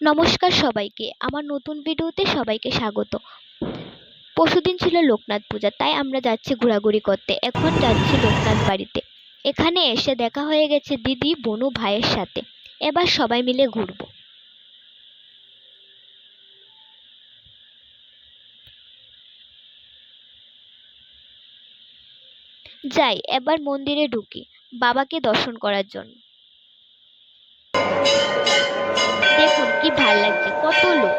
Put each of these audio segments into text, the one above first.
নমস্কার সবাইকে। আমার নতুন ভিডিওতে সবাইকে স্বাগত। পরশুদিন ছিল লোকনাথ পূজা, তাই আমরা যাচ্ছি ঘোরাঘুরি করতে। এখন যাচ্ছি লোকনাথ বাড়িতে। এখানে এসে দেখা হয়ে গেছে দিদি, বনু, ভাইয়ের সাথে। এবার সবাই মিলে ঘুরবো। যাই, এবার মন্দিরে ঢুকি। বাবাকে দর্শন করার জন্য। ভালো লাগছে কত লোক।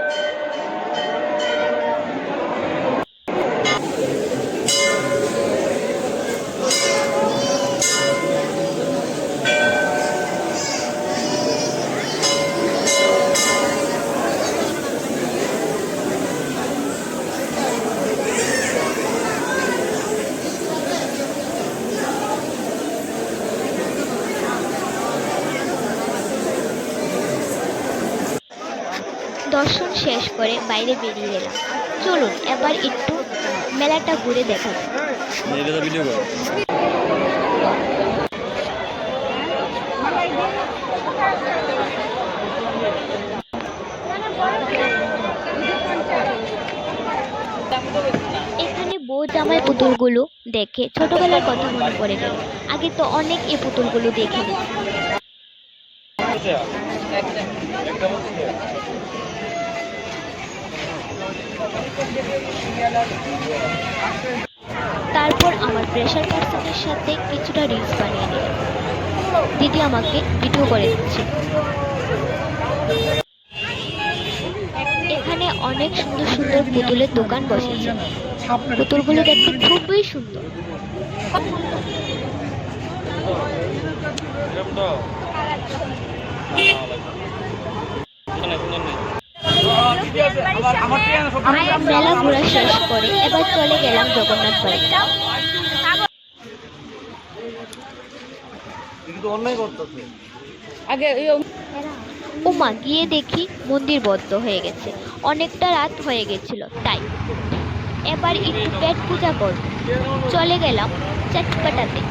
দর্শন শেষ করে বাইরে বেরিয়ে এলাম। চলুন এবার একটু মেলাটা ঘুরে দেখা এখানে বউ জামাই পুতুলগুলো দেখে ছোটবেলার কথা মনে পড়ে গেল। আগে তো অনেক এই পুতুলগুলো দেখিনি তারপর আমার প্রেশার পার্সনের সাথে কিছুটা রিলস বানিয়ে নিলাম। দিদি আমাকে ভিডিও করে দিচ্ছে। এখানে অনেক সুন্দর সুন্দর পুতুলের দোকান বসেছে। পুতুলগুলো দেখতে খুবই সুন্দর। মেলা ঘোরা শেষ করে এবার চলে গেলাম জগন্নাথ বাড়ি। আগে উমা গিয়ে দেখি মন্দির বদ্ধ হয়ে গেছে। অনেকটা রাত হয়ে গেছিল তাই। এবার একটু পেট পূজা করব। চলে গেলাম চটপটাতে।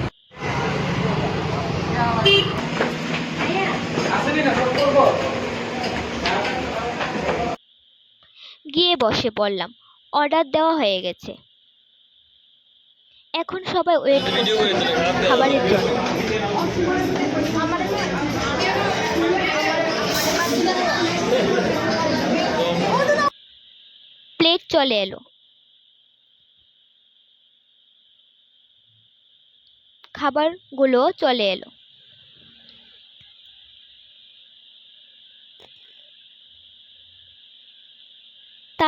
গিয়ে বসে পড়লাম। অর্ডার দেওয়া হয়ে গেছে। এখন সবাই ওয়েট করছে। খাবারের জন্য। প্লেট চলে এলো। খাবারগুলো চলে এলো।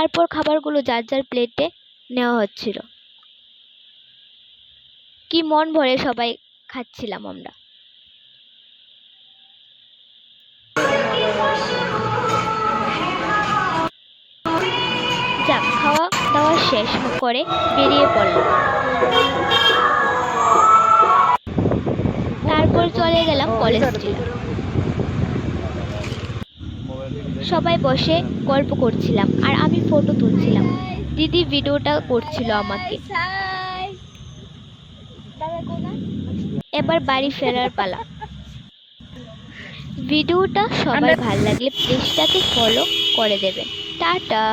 তারপর খাবারগুলো যার যার প্লেটে নেওয়া হচ্ছিল। কি মন ভরে সবাই খাচ্ছিলাম আমরা। যাক, খাওয়া দাওয়া শেষ করে বেরিয়ে পড়লাম। তারপর চলে গেলাম কলেজ স্ট্রিট। সবাই বসে গল্প করছিলাম আর আমি ফটো তুলছিলাম। দিদি ভিডিওটা করছিল আমাকে। এবার বাড়ি ফেরার পালা। ভিডিওটা সবার ভালো লাগলে পেজটাকে ফলো করে দেবেন। টাটা।